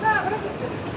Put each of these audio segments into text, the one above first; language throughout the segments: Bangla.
자, 그렇게.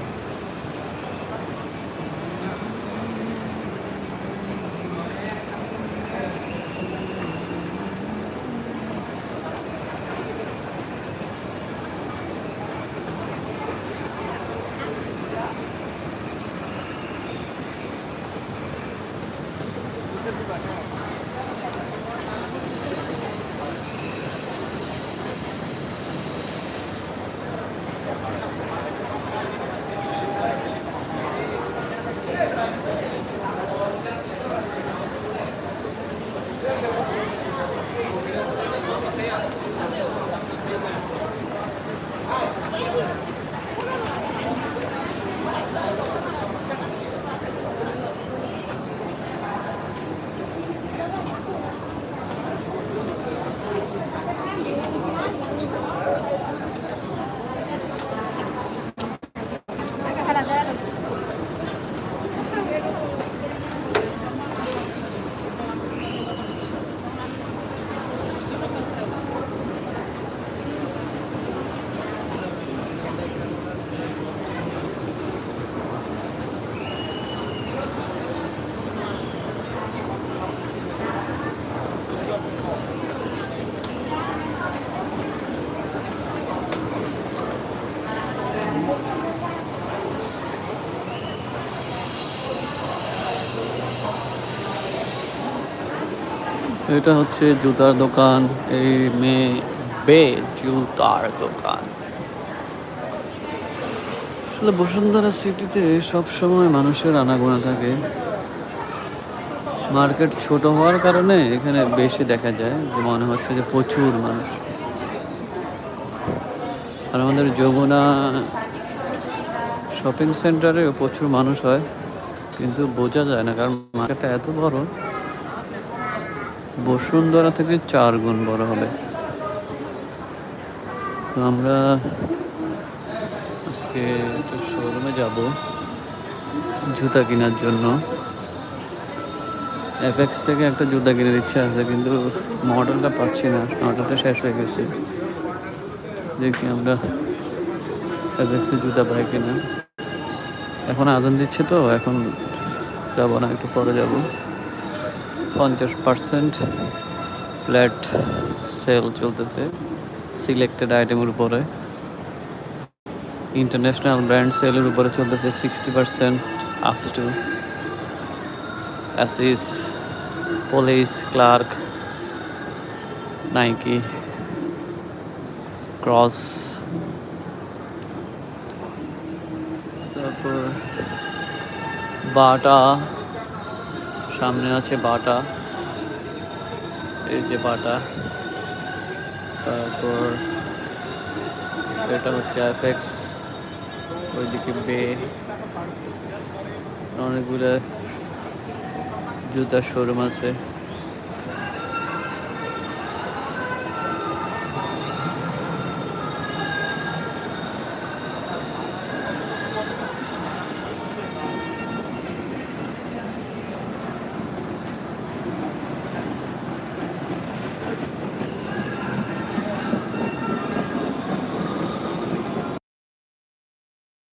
এটা হচ্ছে জুতার দোকান, এই মেয়ে বে জুতার দোকান। আসলে বসুন্ধরা সিটিতে সব সময় মানুষের আনাগোনা থাকে। মার্কেট ছোট হওয়ার কারণে এখানে বেশি দেখা যায়, যে মনে হচ্ছে যে প্রচুর মানুষ। আর আমাদের যমুনা শপিং সেন্টারে প্রচুর মানুষ হয়, কিন্তু বোঝা যায় না, কারণ মার্কেটটা এত বড় বসুন্ধরা থেকে চার গুণ বড় হবে। তো আমরা আজকে একটু শোরুমে যাব, জুতা কেনার জন্য। এফএক্স থেকে একটা জুতা কেনার ইচ্ছা আছে, কিন্তু মডেলটা পাচ্ছি না মডেলটা শেষ হয়ে গেছে। দেখি আমরা এফএক্সের জুতা পাই কিনা। এখন আজান দিচ্ছে তো, এখন যাব না, একটু পরে যাব। পঞ্চাশ পার্সেন্ট ফ্ল্যাট সেল চলতেছে, সিলেক্টেড আইটেমের উপরে। ইন্টারন্যাশনাল ব্র্যান্ড সেলের উপরে চলতেছে সিক্সটি পার্সেন্ট আপ টু অ্যাসিস পুলিশ ক্লার্ক নাইকি ক্রস তারপর বাটা সামনে আছে বাটা। এই যে বাটা। তারপর এটা হচ্ছে এফএক্স ওইদিকে বে। অনেকগুলো জুতার শোরুম আছে।